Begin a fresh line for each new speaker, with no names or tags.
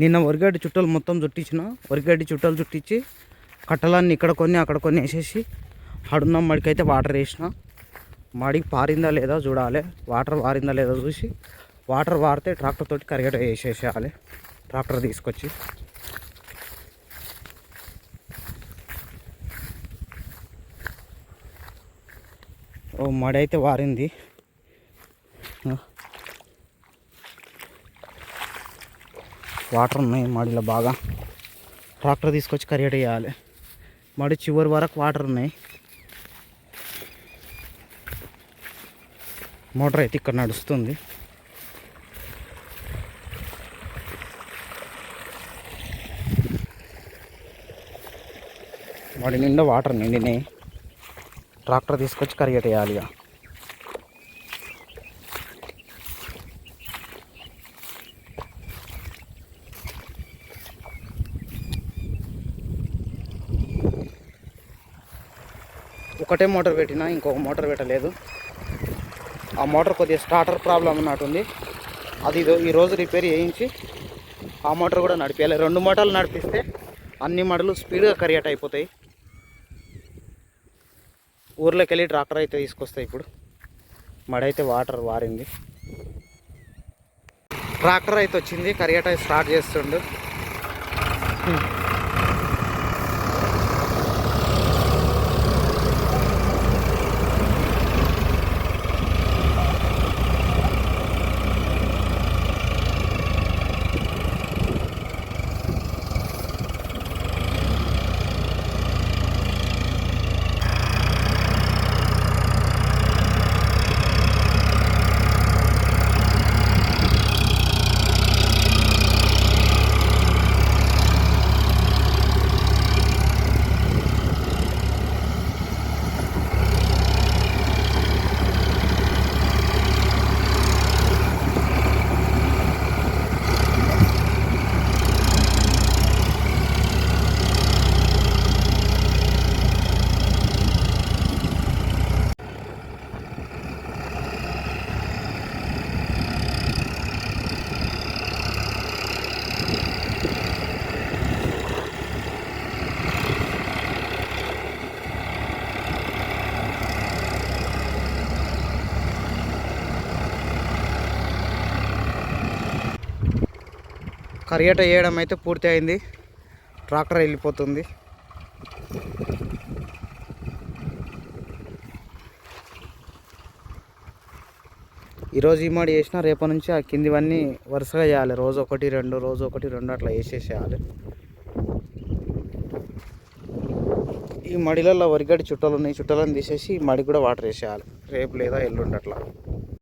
నిన్న వరిగడ్డి చుట్టలు మొత్తం చుట్టించిన. వరిగడ్డి చుట్టలు చుట్టించి కట్టలన్నీ ఇక్కడ కొన్ని అక్కడ కొన్ని వేసేసి ఆడున్న. మడికైతే వాటర్ వేసిన. మడికి పారిందా లేదా చూడాలి. వాటర్ వారిందా లేదా చూసి వాటర్ వారితే ట్రాక్టర్ తోటి కరిగట వేసేసేయాలి. ట్రాక్టర్ తీసుకొచ్చి. ఓ మడి అయితే వారింది వాటర్ ఉన్నాయి మడిలో బాగా. ట్రాక్టర్ తీసుకొచ్చి కరిగట వేయాలి మడి చివరి వరకు వాటర్ ఉన్నాయి. మోటార్ అయితే ఇక్కడ నడుస్తుంది. వాడి నిండా వాటర్ నిండినాయి. ట్రాక్టర్ తీసుకొచ్చి కరిగట వేయాలి ఇక. ఒకటే మోటార్ పెట్టినా ఇంకొక మోటార్ పెట్టలేదు. ఆ మోటార్ కొద్దిగా స్టార్టర్ ప్రాబ్లం ఉన్నట్టుంది అది ఈరోజు రిపేర్ చేయించి ఆ మోటార్ కూడా నడిపించాలి రెండు మోటార్లు నడిపిస్తే అన్ని మడలు స్పీడ్గా కరిగట్ అయిపోతాయి. ఊర్లోకి వెళ్ళి ట్రాక్టర్ అయితే తీసుకొస్తాయి ఇప్పుడు. మడైతే వాటర్ వారింది. ట్రాక్టర్ అయితే వచ్చింది కరిగట స్టార్ట్ చేస్తుండు. కరిగేట వేయడం అయితే పూర్తి అయింది. ట్రాక్టర్ వెళ్ళిపోతుంది. ఈరోజు ఈ మాడి వేసిన రేపటి నుంచి ఆ కిందివన్నీ వరుసగా చేయాలి. రోజు ఒకటి రెండు రోజు ఒకటి రెండు అట్లా వేసేసేయాలి. ఈ మడిలలో వరిగడి చుట్టలు ఉన్నాయి. చుట్టలను తీసేసి మడి కూడా వాటర్ వేసేయాలి. రేపు లేదా ఎల్లుండి అట్లా.